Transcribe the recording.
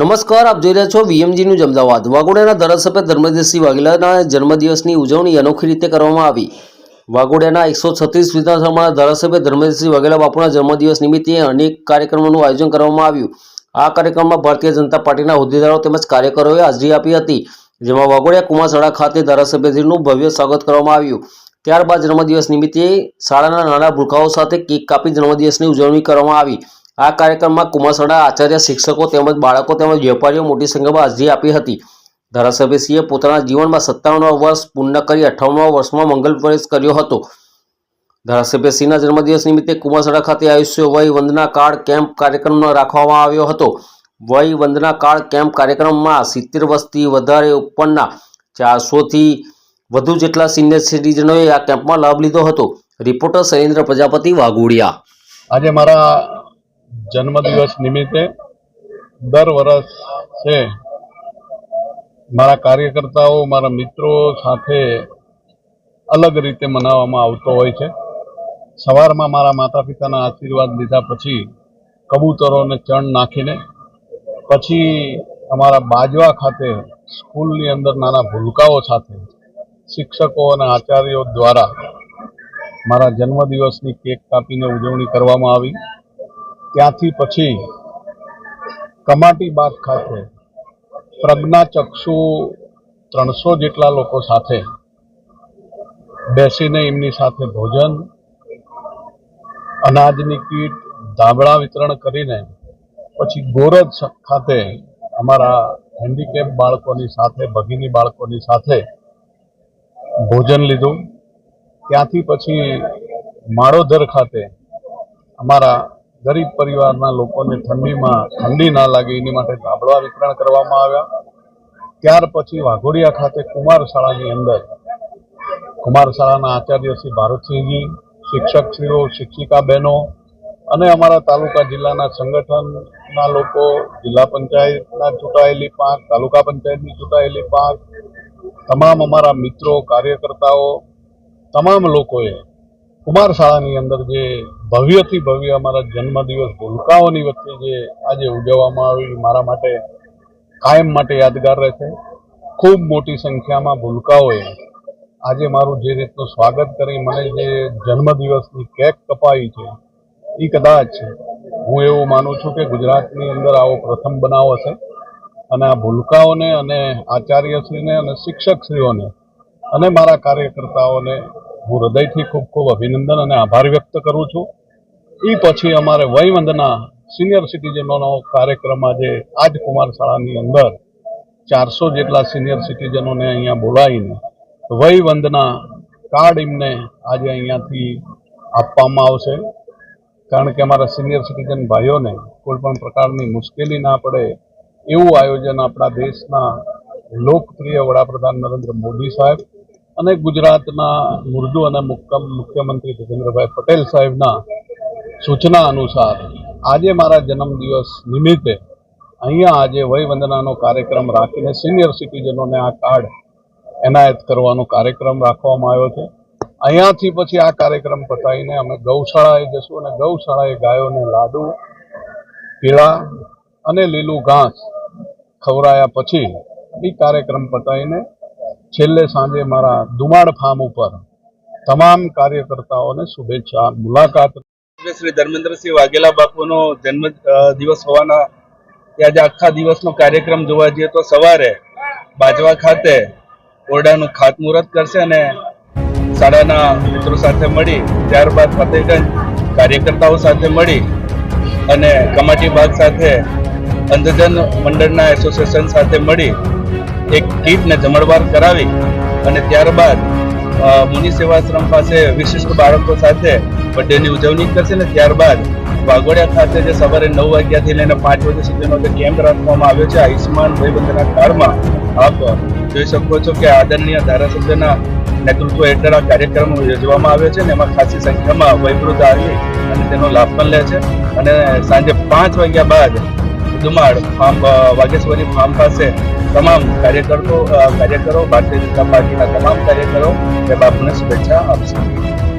નમસ્કાર, આપ જોઈ રહ્યા છો વીએમજી ન્યૂઝ અમદાવાદ. વાઘોડિયાના ધારાસભ્ય ધર્મેન્દ્રસિંહ વાઘેલાના જન્મદિવસની ઉજવણી અનોખી રીતે કરવામાં આવી. વાઘોડિયાના એકસો છત્રીસ વિધાનસભાના ધારાસભ્ય ધર્મેન્દ્રસિંહ વાઘેલા બાપુના જન્મદિવસ નિમિત્તે અનેક કાર્યક્રમોનું આયોજન કરવામાં આવ્યું. આ કાર્યક્રમમાં ભારતીય જનતા પાર્ટીના હોદ્દેદારો તેમજ કાર્યકરોએ હાજરી આપી હતી, જેમાં વાઘોડિયા કુમારશાળા ખાતે ધારાસભ્યશ્રીનું ભવ્ય સ્વાગત કરવામાં આવ્યું. ત્યારબાદ જન્મદિવસ નિમિત્તે શાળાના નાના ભૂલકાઓ સાથે કેક કાપી જન્મદિવસની ઉજવણી કરવામાં આવી. આ કાર્યક્રમમાં કુમારશાળા આચાર્ય, શિક્ષકો તેમજ બાળકો તેમજ વેપારીઓ મોટી સંખ્યામાં હાજરી આપી હતી. ધારાસભ્યશ્રીએ પોતાના જીવનમાં સત્તાવનમા વર્ષ પૂર્ણ કરી અઠ્ઠાવનમા વર્ષમાં મંગલ પ્રવેશ કર્યો હતો. ધારાસભ્યશ્રીના જન્મદિવસ નિમિત્તે કુમારશાળા ખાતે આયુષ્ય વય વંદના કાર્ડ કેમ્પ કાર્યક્રમ રાખવામાં આવ્યો હતો. વય વંદના કાર્ડ કેમ્પ કાર્યક્રમમાં સિત્તેર વર્ષથી વધારે ઉપરના ચારસોથી વધુ જેટલા સિનિયર સિટીઝનોએ આ કેમ્પમાં લાભ લીધો હતો. રિપોર્ટર સરેન્દ્ર પ્રજાપતિ વાઘોડિયા. આજે મારા જન્મદિવસ નિમિત્તે દર વર્ષે મારા કાર્યકર્તાઓ, મારા મિત્રો સાથે અલગ રીતે મનાવવામાં આવતો હોય છે. સવારમાં મારા માતા પિતાના આશીર્વાદ લીધા પછી કબૂતરોને ચણ નાખીને, પછી અમારા બાજવા ખાતે સ્કૂલની અંદર નાના ભૂલકાઓ સાથે શિક્ષકો અને આચાર્યો દ્વારા મારા જન્મદિવસની કેક કાપીને ઉજવણી કરવામાં આવી. ત્યાંથી પછી કમાટી બાગ ખાતે પ્રજ્ઞાચક્ષુ ત્રણસો જેટલા લોકો સાથે બેસીને એમની સાથે ભોજન, અનાજની કીટ, ધાબળા વિતરણ કરીને પછી ગોરજ ખાતે અમારા હેન્ડીકેપ બાળકોની સાથે, ભગીની બાળકોની સાથે ભોજન લીધું. ત્યાંથી પછી માળોદર ખાતે અમારા ગરીબ પરિવારના લોકોને ઠંડીમાં ઠંડી ના લાગે, એની માટે ધાબળા વિતરણ કરવામાં આવ્યા. ત્યાર પછી વાઘોડિયા ખાતે કુમાર શાળાની અંદર કુમાર શાળાના આચાર્ય શ્રી ભારતસિંહજી, શિક્ષકશ્રીઓ શિક્ષિકા બહેનો અને અમારા તાલુકા જિલ્લાના સંગઠનના લોકો, જિલ્લા પંચાયતના ચૂંટાયેલી પાંખ તાલુકા પંચાયતની ચૂંટાયેલી પાંખ તમામ અમારા મિત્રો, કાર્યકર્તાઓ, તમામ લોકોએ કુમાર શાળાની અંદર જે ભવ્યથી ભવ્ય અમારા જન્મદિવસ ભૂલકાઓની વચ્ચે જે આજે ઉજવવામાં આવી મારા માટે કાયમ માટે યાદગાર રહેશે. ખૂબ મોટી સંખ્યામાં ભૂલકાઓએ આજે મારું જે રીતનું સ્વાગત કરી મને જે જન્મદિવસની કેક કપાઈ છે એ કદાચ હું એવું માનું છું કે ગુજરાતની અંદર આવો પ્રથમ બનાવ હશે. અને આ ભૂલકાઓને અને આચાર્યશ્રીને અને શિક્ષકશ્રીઓને અને મારા કાર્યકર્તાઓને હું હૃદયથી ખૂબ ખૂબ અભિનંદન અને આભાર વ્યક્ત કરું છું. એ પછી અમારે વયવંદના સિનિયર સિટીઝનોનો કાર્યક્રમ આજે આજ કુમાર શાળાની અંદર ચારસો જેટલા સિનિયર સિટીઝનોને અહીંયા બોલાવીને વયવંદના કાર્ડ એમને આજે અહીંયાથી આપવામાં આવશે. કારણ કે અમારા સિનિયર સિટીઝન ભાઈઓને કોઈ પણ પ્રકારની મુશ્કેલી ના પડે એવું આયોજન આપણા દેશના લોકપ્રિય વડાપ્રધાન નરેન્દ્ર મોદી સાહેબ અને ગુજરાતના મુર્દુ અને મુક્કમ મુખ્યમંત્રી ભૂપેન્દ્રભાઈ પટેલ સાહેબના સૂચના અનુસાર આજે મારા જન્મદિવસ નિમિત્તે અહીંયા આજે વયવંદનાનો કાર્યક્રમ રાખીને સિનિયર સિટીઝનોને આ કાર્ડ એનાયત કરવાનો કાર્યક્રમ રાખવામાં આવ્યો છે. અહીંયાથી પછી આ કાર્યક્રમ પતાવીને અમે ગૌશાળાએ જશું અને ગૌશાળાએ ગાયોને લાડુ, પીળા અને લીલું ઘાસ ખવડાયા પછી એ કાર્યક્રમ પતાવીને છેલ્લે સાંજે મારા દુમાડ ફાર્મ ઉપર તમામ કાર્યકર્તાઓને શુભેચ્છા, મુલાકાત. શ્રી ધર્મેન્દ્રસિંહ વાઘેલા બાપુનો જન્મ દિવસ હોવાના ત્યાં આજે આખા દિવસનો કાર્યક્રમ જોવા જઈએ તો સવારે બાજવા ખાતે ઓરડાનું ખાતમુહૂર્ત કરશે અને શાળાના મિત્રો સાથે મળી, ત્યારબાદ ફતેહગંજ કાર્યકર્તાઓ સાથે મળી અને કમાટી બાગ સાથે અંધજન મંડળના એસોસિએશન સાથે મળી એક કીટને જમણવાર કરાવી અને ત્યારબાદ મુનિ સેવાશ્રમ પાસે વિશિષ્ટ બાળકો સાથે બર્થડેની ઉજવણી કરશે ને ત્યારબાદ વાઘોડિયા ખાતે જે સવારે નવ વાગ્યાથી લઈને પાંચ વાગ્યા સુધીનો જે કેમ્પ રાખવામાં આવ્યો છે આયુષ્માન ભાઈબંધના કાળમાં આપ જોઈ શકો છો કે આદરણીય ધારાસભ્યના નેતૃત્વ હેઠળ આ કાર્યક્રમ યોજવામાં આવ્યો છે ને એમાં ખાસી સંખ્યામાં વયવૃદ્ધ આવી અને તેનો લાભ પણ લે છે. અને સાંજે પાંચ વાગ્યા બાદ દુમાડ, ફાર્મ વાઘેશ્વરી ફાર્મ પાસે તમામ કાર્યકરો કાર્યકરો ભારતીય જનતા પાર્ટીના તમામ કાર્યકરો, એ બાપુને શુભેચ્છા આપશે.